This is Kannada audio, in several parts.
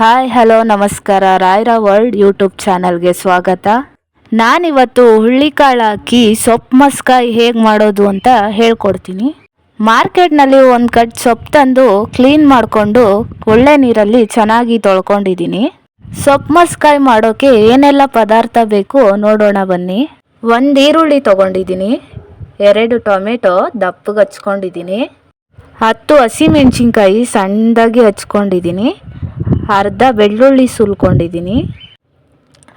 ಹಾಯ್ ಹಲೋ ನಮಸ್ಕಾರ. ರಾಯ್ರ ವರ್ಲ್ಡ್ ಯೂಟ್ಯೂಬ್ ಚಾನಲ್ಗೆ ಸ್ವಾಗತ. ನಾನಿವತ್ತು ಹುಳ್ಳಿಕಾಳು ಹಾಕಿ ಸೊಪ್ಪು ಮಸ್ಕಾಯಿ ಹೇಗೆ ಮಾಡೋದು ಅಂತ ಹೇಳ್ಕೊಡ್ತೀನಿ. ಮಾರ್ಕೆಟ್ನಲ್ಲಿ ಒಂದು ಕಟ್ ಸೊಪ್ಪು ತಂದು ಕ್ಲೀನ್ ಮಾಡಿಕೊಂಡು ಒಳ್ಳೆ ನೀರಲ್ಲಿ ಚೆನ್ನಾಗಿ ತೊಳ್ಕೊಂಡಿದ್ದೀನಿ. ಸೊಪ್ಪು ಮಸ್ಕಾಯಿ ಮಾಡೋಕ್ಕೆ ಏನೆಲ್ಲ ಪದಾರ್ಥ ಬೇಕು ನೋಡೋಣ ಬನ್ನಿ. ಒಂದು ಈರುಳ್ಳಿ ತೊಗೊಂಡಿದ್ದೀನಿ. ಎರಡು ಟೊಮೆಟೊ ದಪ್ಪಗೆ ಹಚ್ಕೊಂಡಿದ್ದೀನಿ. ಹತ್ತು ಹಸಿಮೆಣಸಿನ್ಕಾಯಿ ಸಣ್ಣದಾಗಿ ಹಚ್ಕೊಂಡಿದ್ದೀನಿ. ಅರ್ಧ ಬೆಳ್ಳುಳ್ಳಿ ಸುಲ್ಕೊಂಡಿದ್ದೀನಿ.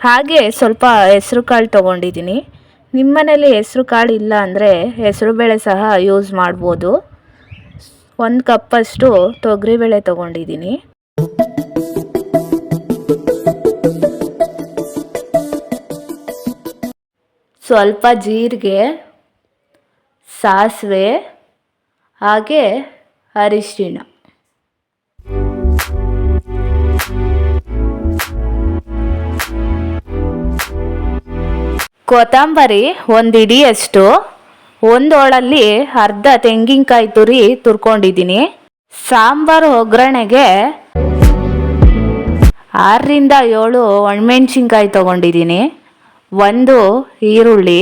ಹಾಗೆ ಸ್ವಲ್ಪ ಹೆಸ್ರು ಕಾಳು ತೊಗೊಂಡಿದ್ದೀನಿ. ನಿಮ್ಮ ಹೆಸರು ಹೆಸ್ರು ಕಾಳು ಇಲ್ಲ ಅಂದರೆ ಹೆಸರುಬೇಳೆ ಸಹ ಯೂಸ್ ಮಾಡ್ಬೋದು. ಒಂದು ಕಪ್ಪಷ್ಟು ತೊಗರಿಬೇಳೆ ತೊಗೊಂಡಿದ್ದೀನಿ. ಸ್ವಲ್ಪ ಜೀರಿಗೆ, ಸಾಸಿವೆ, ಹಾಗೆ ಅರಿಶಿಣ. ಕೊತ್ತಂಬರಿ ಒಂದು ಇಡಿಯಷ್ಟು ಒಂದು ಒಳಲ್ಲಿ ಅರ್ಧ ತೆಂಗಿನಕಾಯಿ ತುರಿ ತುರ್ಕೊಂಡಿದ್ದೀನಿ. ಸಾಂಬಾರು ಒಗ್ಗರಣೆಗೆ ಆರರಿಂದ ಏಳು ಒಣಮೆಣ್ಸಿನ್ಕಾಯಿ ತೊಗೊಂಡಿದ್ದೀನಿ. ಒಂದು ಈರುಳ್ಳಿ,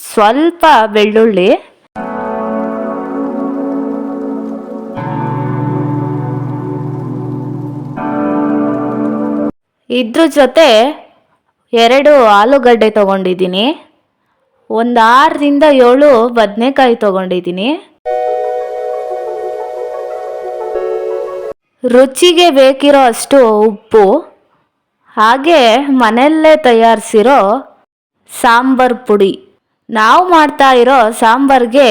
ಸ್ವಲ್ಪ ಬೆಳ್ಳುಳ್ಳಿ, ಇದ್ರ ಜೊತೆ ಎರಡು ಆಲೂಗಡ್ಡೆ ತೊಗೊಂಡಿದ್ದೀನಿ. ಒಂದು ಆರರಿಂದ ಏಳು ಬದನೆಕಾಯಿ ತೊಗೊಂಡಿದ್ದೀನಿ. ರುಚಿಗೆ ಬೇಕಿರೋ ಅಷ್ಟು ಉಪ್ಪು, ಹಾಗೆ ಮನೆಯಲ್ಲೇ ತಯಾರಿಸಿರೋ ಸಾಂಬಾರ್ ಪುಡಿ. ನಾವು ಮಾಡ್ತಾ ಇರೋ ಸಾಂಬಾರ್ಗೆ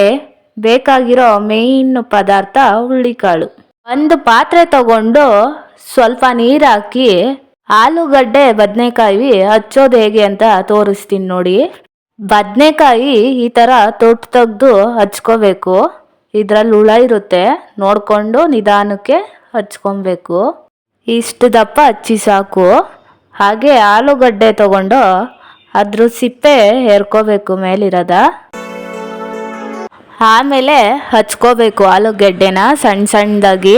ಬೇಕಾಗಿರೋ ಮೇಯ್ನ್ ಪದಾರ್ಥ ಹುಳಿಕಾಳು ಒಂದು ಪಾತ್ರೆ ತಗೊಂಡು ಸ್ವಲ್ಪ ನೀರು ಹಾಕಿ ಆಲೂಗಡ್ಡೆ, ಬದನೆಕಾಯಿ ಹಚ್ಚೋದು ಹೇಗೆ ಅಂತ ತೋರಿಸ್ತೀನಿ ನೋಡಿ. ಬದನೆಕಾಯಿ ಈ ಥರ ತೊಟ್ಟು ತೆಗೆದು ಹಚ್ಕೋಬೇಕು. ಇದರಲ್ಲಿ ಹುಳ ಇರುತ್ತೆ, ನೋಡಿಕೊಂಡು ನಿಧಾನಕ್ಕೆ ಹಚ್ಕೊಬೇಕು. ಇಷ್ಟು ದಪ್ಪ ಹಚ್ಚಿ ಸಾಕು. ಹಾಗೆ ಆಲೂಗಡ್ಡೆ ತಗೊಂಡು ಅದ್ರ ಸಿಪ್ಪೆ ಹೇರ್ಕೋಬೇಕು ಮೇಲಿರೋದ. ಆಮೇಲೆ ಹಚ್ಕೋಬೇಕು ಆಲೂಗಡ್ಡೆನ ಸಣ್ಣ ಸಣ್ಣದಾಗಿ.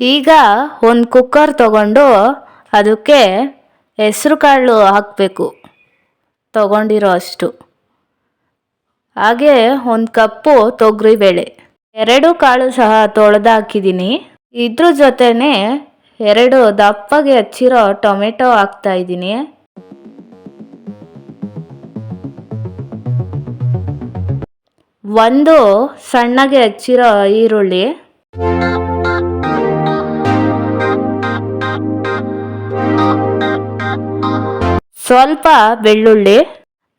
ಈಗ ಒಂದು ಕುಕ್ಕರ್ ತಗೊಂಡು ಅದಕ್ಕೆ ಹೆಸ್ರು ಕಾಳು ಹಾಕಬೇಕು. ತಗೊಂಡಿರೋ ಅಷ್ಟು. ಹಾಗೆ ಒಂದು ಕಪ್ಪು ತೊಗರಿಬೇಳೆ ಎರಡು ಕಾಳು ಸಹ ತೊಳೆದು ಹಾಕಿದ್ದೀನಿ ಇದ್ರ ಜೊತೆನೆ ಎರಡು ದಪ್ಪಗೆ ಹಚ್ಚಿರೋ ಟೊಮೆಟೊ ಹಾಕ್ತಾ ಇದ್ದೀನಿ. ಒಂದು ಸಣ್ಣಗೆ ಹಚ್ಚಿರೋ ಈರುಳ್ಳಿ. ಸ್ವಲ್ಪ ಬೆಳ್ಳುಳ್ಳಿ.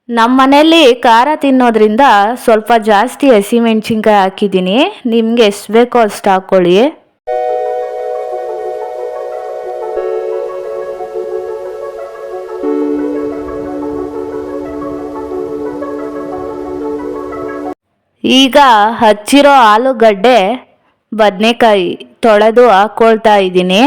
ನಮ್ಮ ಮನೆಯಲ್ಲಿ ಖಾರ ತಿನ್ನೋದ್ರಿಂದ ಸ್ವಲ್ಪ ಜಾಸ್ತಿ ಹಸಿಮೆಣ್ಸಿನ್ಕಾಯಿ ಹಾಕಿದ್ದೀನಿ. ನಿಮಗೆ ಎಷ್ಟು ಬೇಕೋ ಅಷ್ಟು ಹಾಕ್ಕೊಳ್ಳಿ ಈಗ ಹಚ್ಚಿರೋ ಆಲೂಗಡ್ಡೆ ಬದನೆಕಾಯಿ ತೊಳೆದು ಹಾಕ್ಕೊಳ್ತಾ ಇದ್ದೀನಿ.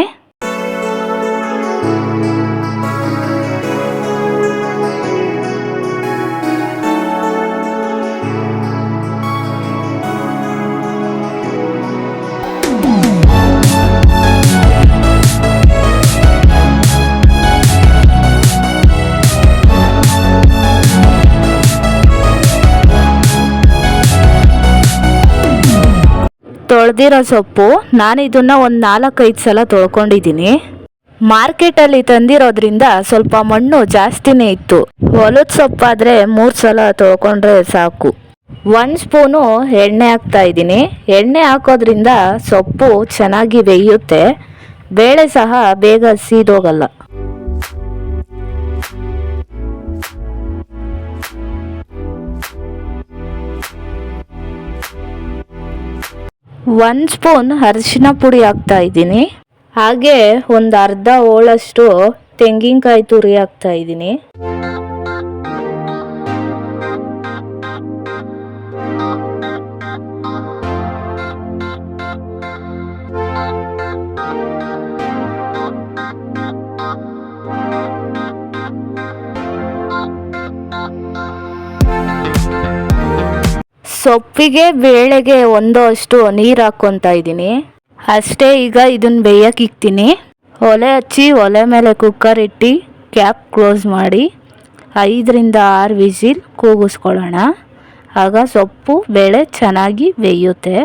ತೊಳೆದಿರೋ ಸೊಪ್ಪು ನಾನು ಇದನ್ನ ಒಂದು ನಾಲ್ಕೈದು ಸಲ ತೊಳ್ಕೊಂಡಿದ್ದೀನಿ. ಮಾರ್ಕೆಟಲ್ಲಿ ತಂದಿರೋದ್ರಿಂದ ಸ್ವಲ್ಪ ಮಣ್ಣು ಜಾಸ್ತಿನೇ ಇತ್ತು. ಹೊಲದ ಸೊಪ್ಪಾದರೆ ಮೂರು ಸಲ ತೊಳ್ಕೊಂಡ್ರೆ ಸಾಕು. ಒಂದು ಸ್ಪೂನು ಎಣ್ಣೆ ಹಾಕ್ತಾ ಇದ್ದೀನಿ. ಎಣ್ಣೆ ಹಾಕೋದ್ರಿಂದ ಸೊಪ್ಪು ಚೆನ್ನಾಗಿ ಬೇಯುತ್ತೆ. ಬೇಳೆ ಸಹ ಬೇಗ ಸೀದೋಗಲ್ಲ. ಒಂದು ಸ್ಪೂನ್ ಅರಿಶಿನ ಪುಡಿ ಹಾಕ್ತಾ ಇದ್ದೀನಿ. ಹಾಗೆ ಒಂದು ಅರ್ಧ ಹೋಳಷ್ಟು ತೆಂಗಿನಕಾಯಿ ತುರಿ ಹಾಕ್ತಾ ಇದ್ದೀನಿ. ಸೊಪ್ಪಿಗೆ ಬೇಳೆಗೆ ಒಂದೋ ಅಷ್ಟು ನೀರು ಹಾಕ್ಕೊತಾ ಇದ್ದೀನಿ. ಅಷ್ಟೇ ಈಗ ಇದನ್ನ ಬೇಯಕ್ಕೆ ಇಕ್ತೀನಿ. ಒಲೆ ಹಚ್ಚಿ ಒಲೆ ಮೇಲೆ ಕುಕ್ಕರ್ ಇಟ್ಟು ಕ್ಯಾಪ್ ಕ್ಲೋಸ್ ಮಾಡಿ ಐದರಿಂದ ಆರು ವಿಸಿಲ್ ಕೂಗಿಸ್ಕೊಳ್ಳೋಣ. ಆಗ ಸೊಪ್ಪು, ಬೇಳೆ ಚೆನ್ನಾಗಿ ಬೇಯುತ್ತೆ.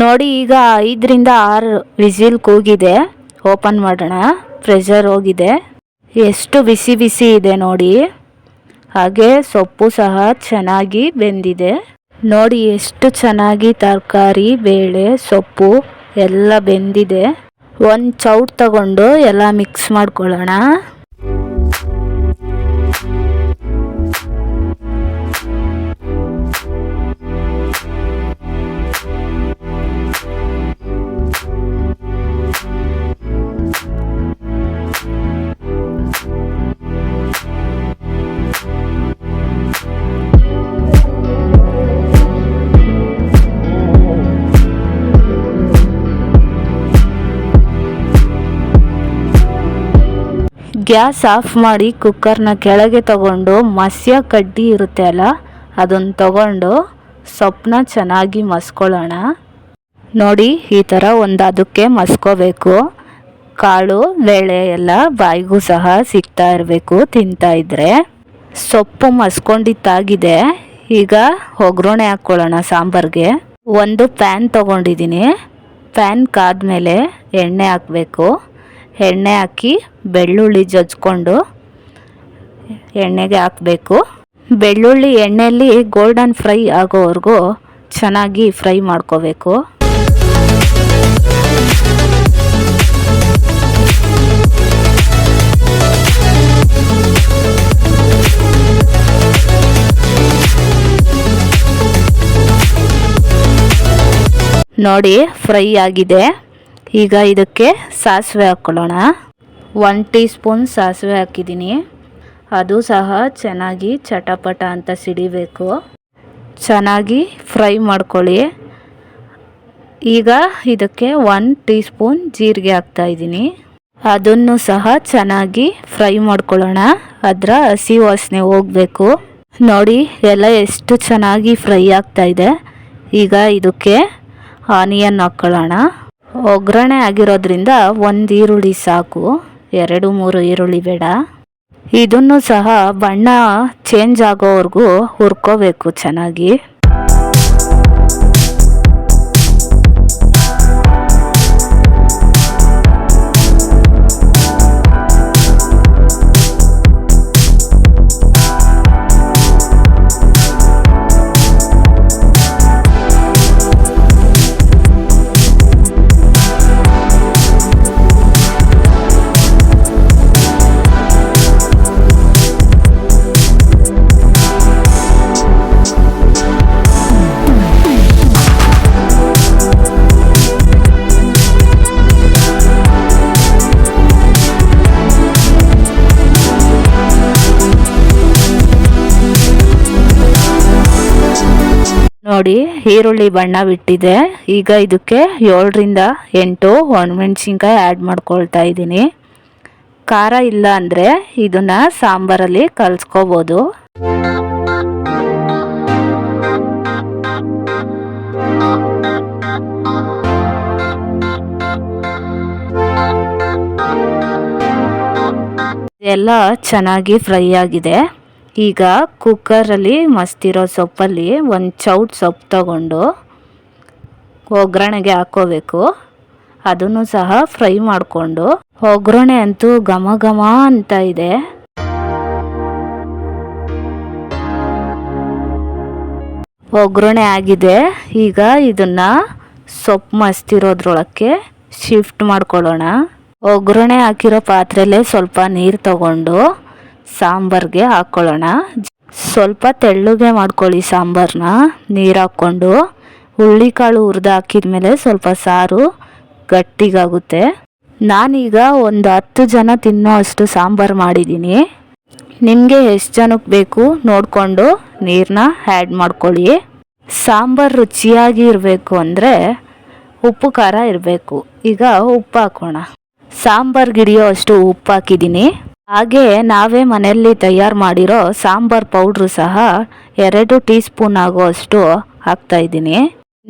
ನೋಡಿ, ಈಗ ಐದರಿಂದ ಆರು ವಿಸಿಲ್ ಕೂಗಿದೆ. ಓಪನ್ ಮಾಡೋಣ. ಪ್ರೆಷರ್ ಹೋಗಿದೆ. ಎಷ್ಟು ಬಿಸಿ ಬಿಸಿ ಇದೆ ನೋಡಿ. ಹಾಗೆ ಸೊಪ್ಪು ಸಹ ಚೆನ್ನಾಗಿ ಬೆಂದಿದೆ. ನೋಡಿ, ಎಷ್ಟು ಚೆನ್ನಾಗಿ ತರಕಾರಿ, ಬೇಳೆ, ಸೊಪ್ಪು ಎಲ್ಲ ಬೆಂದಿದೆ. ಒಂದು ಚೌಟ್ ತಗೊಂಡು ಎಲ್ಲ ಮಿಕ್ಸ್ ಮಾಡ್ಕೊಳ್ಳೋಣ. ಗ್ಯಾಸ್ ಆಫ್ ಮಾಡಿ ಕುಕ್ಕರ್ನ ಕೆಳಗೆ ತಗೊಂಡು ಮಸ್ಯ ಕಡ್ಡಿ ಇರುತ್ತೆ ಅಲ್ಲ ಅದನ್ನು ತಗೊಂಡು ಸೊಪ್ಪನ್ನ ಚೆನ್ನಾಗಿ ಮಸ್ಕೊಳ್ಳೋಣ. ನೋಡಿ, ಈ ಥರ ಒಂದು ಅದಕ್ಕೆ ಮಸ್ಕೋಬೇಕು. ಕಾಳು, ಬೇಳೆ ಎಲ್ಲ ಬಾಯಿಗೂ ಸಹ ಸಿಗ್ತಾ ಇರಬೇಕು ತಿಂತಾ ಇದ್ರೆ. ಸೊಪ್ಪು ಮಸ್ಕೊಂಡಿದ್ದಾಗಿದೆ. ಈಗ ಒಗ್ಗರಣೆ ಹಾಕ್ಕೊಳ್ಳೋಣ ಸಾಂಬಾರಿಗೆ. ಒಂದು ಪ್ಯಾನ್ ತೊಗೊಂಡಿದ್ದೀನಿ. ಪ್ಯಾನ್ ಕಾದ್ಮೇಲೆ ಎಣ್ಣೆ ಹಾಕಬೇಕು. ಎಣ್ಣೆ ಹಾಕಿ ಬೆಳ್ಳುಳ್ಳಿ ಜಜ್ಕೊಂಡು ಎಣ್ಣೆಗೆ ಹಾಕಬೇಕು. ಬೆಳ್ಳುಳ್ಳಿ ಎಣ್ಣೆಯಲ್ಲಿ ಗೋಲ್ಡನ್ ಫ್ರೈ ಆಗೋವರೆಗೂ ಚೆನ್ನಾಗಿ ಫ್ರೈ ಮಾಡ್ಕೋಬೇಕು. ನೋಡಿ ಫ್ರೈ ಆಗಿದೆ. ಈಗ ಇದಕ್ಕೆ ಸಾಸಿವೆ ಹಾಕ್ಕೊಳ್ಳೋಣ ಒನ್ ಟೀ ಸ್ಪೂನ್ ಸಾಸಿವೆ ಹಾಕಿದ್ದೀನಿ. ಅದು ಸಹ ಚೆನ್ನಾಗಿ ಚಟಪಟ ಅಂತ ಸಿಡಿಬೇಕು. ಚೆನ್ನಾಗಿ ಫ್ರೈ ಮಾಡ್ಕೊಳ್ಳಿ. ಈಗ ಇದಕ್ಕೆ ಒನ್ ಟೀ ಸ್ಪೂನ್ ಜೀರಿಗೆ ಹಾಕ್ತಾ ಇದ್ದೀನಿ. ಅದನ್ನು ಸಹ ಚೆನ್ನಾಗಿ ಫ್ರೈ ಮಾಡ್ಕೊಳ್ಳೋಣ. ಅದರ ಹಸಿ ವಾಸನೆ ಹೋಗಬೇಕು. ನೋಡಿ, ಎಲ್ಲ ಎಷ್ಟು ಚೆನ್ನಾಗಿ ಫ್ರೈ ಆಗ್ತಾ ಇದೆ. ಈಗ ಇದಕ್ಕೆ ಆನಿಯನ್ ಹಾಕ್ಕೊಳ್ಳೋಣ ಒಗ್ಗರಣೆ ಆಗಿರೋದ್ರಿಂದ ಒಂದು ಈರುಳ್ಳಿ ಸಾಕು, ಎರಡು, ಮೂರು ಈರುಳ್ಳಿ ಬೇಡ. ಇದನ್ನು ಸಹ ಬಣ್ಣ ಚೇಂಜ್ ಆಗೋವರೆಗೂ ಹುರ್ಕೋಬೇಕು ಚೆನ್ನಾಗಿ. ನೋಡಿ, ಈರುಳ್ಳಿ ಬಣ್ಣ ಬಿಟ್ಟಿದೆ. ಈಗ ಇದಕ್ಕೆ ಏಳರಿಂದ ಎಂಟು ಒಣಮೆಣ್ಸಿನ್ಕಾಯಿ ಆ್ಯಡ್ ಮಾಡ್ಕೊಳ್ತಾ ಇದ್ದೀನಿ. ಖಾರ ಇಲ್ಲ ಅಂದರೆ ಇದನ್ನು ಸಾಂಬಾರಲ್ಲಿ ಕಲಿಸ್ಕೋಬೋದು. ಎಲ್ಲ ಚೆನ್ನಾಗಿ ಫ್ರೈ ಆಗಿದೆ. ಈಗ ಕುಕ್ಕರಲ್ಲಿ ಮಸ್ತಿರೋ ಸೊಪ್ಪಲ್ಲಿ ಒಂದು ಚೌಟ್ ಸೊಪ್ಪು ತಗೊಂಡು ಒಗ್ಗರಣೆಗೆ ಹಾಕೋಬೇಕು ಅದನ್ನು ಸಹ ಫ್ರೈ ಮಾಡಿಕೊಂಡು ಒಗ್ಗರಣೆ ಅಂತೂ ಘಮ ಘಮ ಅಂತ ಇದೆ. ಒಗ್ಗರಣೆ ಆಗಿದೆ. ಈಗ ಇದನ್ನ ಸೊಪ್ಪು ಮಸ್ತಿರೋದ್ರೊಳಕ್ಕೆ ಶಿಫ್ಟ್ ಮಾಡ್ಕೊಳ್ಳೋಣ. ಒಗ್ಗರಣೆ ಹಾಕಿರೋ ಪಾತ್ರೆಯಲ್ಲೇ ಸ್ವಲ್ಪ ನೀರು ತಗೊಂಡು ಸಾಂಬಾರ್ಗೆ ಹಾಕ್ಕೊಳ್ಳೋಣ ಸ್ವಲ್ಪ ತೆಳ್ಳಗೆ ಮಾಡ್ಕೊಳ್ಳಿ ಸಾಂಬಾರನ್ನ ನೀರು ಹಾಕ್ಕೊಂಡು ಹುಳ್ಳಿಕಾಳು ಹುರಿದು ಹಾಕಿದ್ಮೇಲೆ ಸ್ವಲ್ಪ ಸಾರು ಗಟ್ಟಿಗಾಗುತ್ತೆ. ನಾನೀಗ ಒಂದು ಹತ್ತು ಜನ ತಿನ್ನೋ ಅಷ್ಟು ಸಾಂಬಾರು ಮಾಡಿದ್ದೀನಿ ನಿಮಗೆ ಎಷ್ಟು ಜನಕ್ಕೆ ಬೇಕು ನೋಡಿಕೊಂಡು ನೀರನ್ನ ಆ್ಯಡ್ ಮಾಡ್ಕೊಳ್ಳಿ. ಸಾಂಬಾರು ರುಚಿಯಾಗಿ ಇರಬೇಕು ಅಂದರೆ ಉಪ್ಪು ಖಾರ ಇರಬೇಕು. ಈಗ ಉಪ್ಪು ಹಾಕೋಣ. ಸಾಂಬಾರ್ಗೆ ಹಿಡಿಯೋ ಅಷ್ಟು ಉಪ್ಪು ಹಾಕಿದ್ದೀನಿ ಹಾಗೆ ನಾವೇ ಮನೆಯಲ್ಲಿ ತಯಾರು ಮಾಡಿರೋ ಸಾಂಬಾರ್ ಪೌಡ್ರು ಸಹ ಎರಡು ಟೀ ಸ್ಪೂನ್ ಅಷ್ಟು ಹಾಕ್ತಾ ಇದ್ದೀನಿ.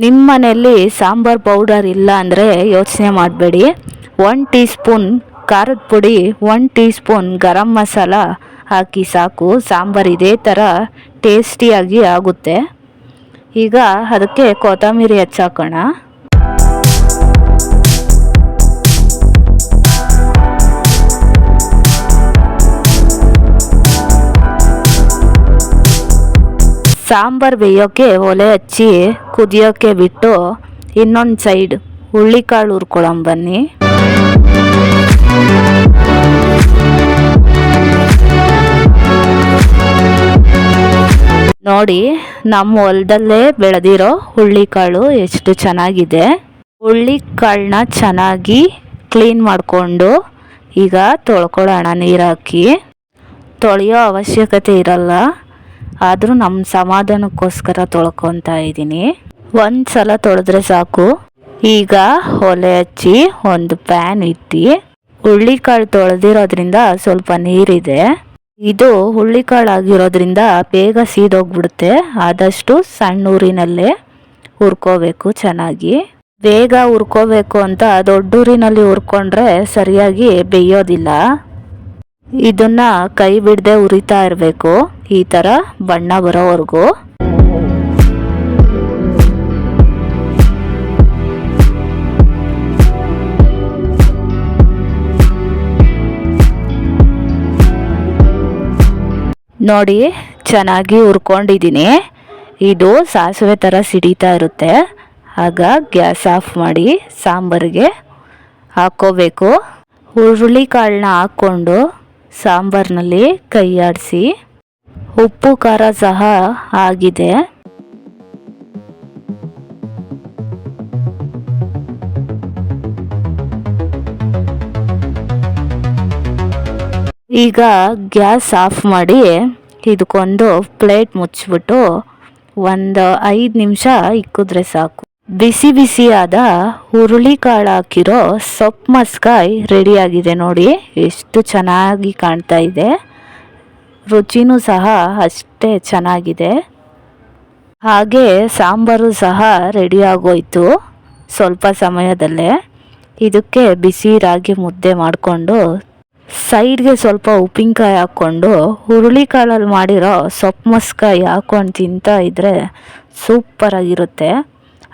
ನಿಮ್ಮ ಮನೆಯಲ್ಲಿ ಸಾಂಬಾರ್ ಪೌಡರ್ ಇಲ್ಲ ಅಂದರೆ ಯೋಚನೆ ಮಾಡಬೇಡಿ. ಒನ್ ಟೀ ಸ್ಪೂನ್ ಖಾರದ ಪುಡಿ one teaspoon garam masala ಹಾಕಿ ಸಾಕು. ಸಾಂಬಾರು ಇದೇ ಥರ ಟೇಸ್ಟಿಯಾಗಿ ಆಗುತ್ತೆ. ಈಗ ಅದಕ್ಕೆ ಕೊತ್ತಂಬರಿ ಹೆಚ್ಚಾಕೋಣ. ಸಾಂಬಾರು ಬೇಯೋಕ್ಕೆ ಒಲೆ ಹಚ್ಚಿ ಕುದಿಯೋಕ್ಕೆ ಬಿಟ್ಟು ಇನ್ನೊಂದು ಸೈಡ್ ಹುಳ್ಳಿಕಾಳು ಹುರ್ಕೊಳಂಬನ್ನಿ ನೋಡಿ ನಮ್ಮ ಹೊಲದಲ್ಲೇ ಬೆಳೆದಿರೋ ಹುಳ್ಳಿಕಾಳು ಎಷ್ಟು ಚೆನ್ನಾಗಿದೆ. ಹುಳ್ಳಿಕಾಳನ್ನ ಚೆನ್ನಾಗಿ ಕ್ಲೀನ್ ಮಾಡಿಕೊಂಡು ಈಗ ತೊಳ್ಕೊಳ್ಳೋಣ ನೀರು ಹಾಕಿ ತೊಳೆಯೋ ಅವಶ್ಯಕತೆ ಇರಲ್ಲ. ಆದರೂ ನಮ್ಮ ಸಮಾಧಾನಕ್ಕೋಸ್ಕರ ತೊಳ್ಕೊತಾ ಇದ್ದೀನಿ ಒಂದು ಸಲ ತೊಳೆದ್ರೆ ಸಾಕು. ಈಗ ಒಲೆ ಹಚ್ಚಿ ಒಂದು ಪ್ಯಾನ್ ಇಟ್ಟು, ಹುಳ್ಳಿಕಾಳು ತೊಳೆದಿರೋದ್ರಿಂದ ಸ್ವಲ್ಪ ನೀರಿದೆ. ಇದು ಹುಳ್ಳಿಕಾಳು ಆಗಿರೋದ್ರಿಂದ ಬೇಗ ಸೀದೋಗ್ಬಿಡುತ್ತೆ. ಆದಷ್ಟು ಸಣ್ಣ ಊರಿನಲ್ಲೇ ಹುರ್ಕೋಬೇಕು ಚೆನ್ನಾಗಿ. ಬೇಗ ಹುರ್ಕೋಬೇಕು ಅಂತ ದೊಡ್ಡೂರಿನಲ್ಲಿ ಹುರ್ಕೊಂಡ್ರೆ ಸರಿಯಾಗಿ ಬೇಯೋದಿಲ್ಲ. ಇದನ್ನ ಕೈ ಬಿಡದೆ ಉರಿತಾ ಇರಬೇಕು. ಈ ಥರ ಬಣ್ಣ ಬರೋವರೆಗೂ. ನೋಡಿ, ಚೆನ್ನಾಗಿ ಉರ್ಕೊಂಡಿದ್ದೀನಿ ಇದು ಸಾಸಿವೆ ಥರ ಸಿಡಿತಾ ಇರುತ್ತೆ. ಆಗ ಗ್ಯಾಸ್ ಆಫ್ ಮಾಡಿ ಸಾಂಬಾರಿಗೆ ಹಾಕ್ಕೋಬೇಕು. ಹುರುಳಿಕಾಳನ್ನ ಹಾಕ್ಕೊಂಡು ಸಾಂಬಾರಿನಲ್ಲಿ ಕೈಯಾಡಿಸಿ ಉಪ್ಪು, ಖಾರ ಸಹ ಆಗಿದೆ. ಈಗ ಗ್ಯಾಸ್ ಆಫ್ ಮಾಡಿ ಇದಕ್ಕೊಂದು ಪ್ಲೇಟ್ ಮುಚ್ಚಿಬಿಟ್ಟು ಒಂದು ಐದು ನಿಮಿಷ ಇಕ್ಕಿದ್ರೆ ಸಾಕು. ಬಿಸಿ ಬಿಸಿಯಾದ ಹುರುಳಿಕಾಳು ಹಾಕಿರೋ ಸೊಪ್ಪು ಮಸ್ಕಾಯಿ ರೆಡಿಯಾಗಿದೆ ನೋಡಿ. ಎಷ್ಟು ಚೆನ್ನಾಗಿ ಕಾಣ್ತಾ ಇದೆ. ರುಚಿನೂ ಸಹ ಅಷ್ಟೇ ಚೆನ್ನಾಗಿದೆ. ಹಾಗೆ ಸಾಂಬಾರು ಸಹ ರೆಡಿಯಾಗೋಯಿತು ಸ್ವಲ್ಪ ಸಮಯದಲ್ಲೇ. ಇದಕ್ಕೆ ಬಿಸಿ ರಾಗಿ ಮುದ್ದೆ ಮಾಡಿಕೊಂಡು ಸೈಡ್ಗೆ ಸ್ವಲ್ಪ ಉಪ್ಪಿನಕಾಯಿ ಹಾಕ್ಕೊಂಡು ಹುರುಳಿಕಾಳಲ್ಲಿ ಮಾಡಿರೋ ಸೊಪ್ಪು ಮಸ್ಕಾಯಿ ಹಾಕ್ಕೊಂಡು ತಿಂತಾ ಇದ್ದರೆ ಸೂಪರಾಗಿರುತ್ತೆ.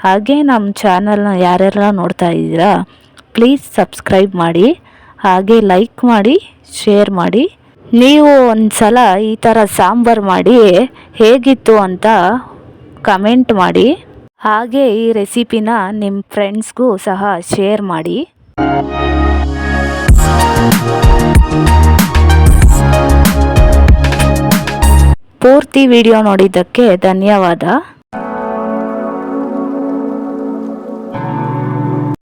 ಹಾಗೆ ನಮ್ಮ ಚಾನಲ್ನ ಯಾರೆಲ್ಲ ನೋಡ್ತಾ ಇದ್ದೀರಾ ಪ್ಲೀಸ್ ಸಬ್ಸ್ಕ್ರೈಬ್ ಮಾಡಿ, ಹಾಗೆ ಲೈಕ್ ಮಾಡಿ ಶೇರ್ ಮಾಡಿ. ನೀವು ಒಂದು ಸಲ ಈ ಥರ ಸಾಂಬಾರು ಮಾಡಿ ಹೇಗಿತ್ತು ಅಂತ ಕಮೆಂಟ್ ಮಾಡಿ. ಹಾಗೆ ಈ ರೆಸಿಪಿನ ನಿಮ್ಮ ಫ್ರೆಂಡ್ಸ್ಗೂ ಸಹ ಶೇರ್ ಮಾಡಿ. ಪೂರ್ತಿ ವಿಡಿಯೋ ನೋಡಿದ್ದಕ್ಕೆ ಧನ್ಯವಾದ.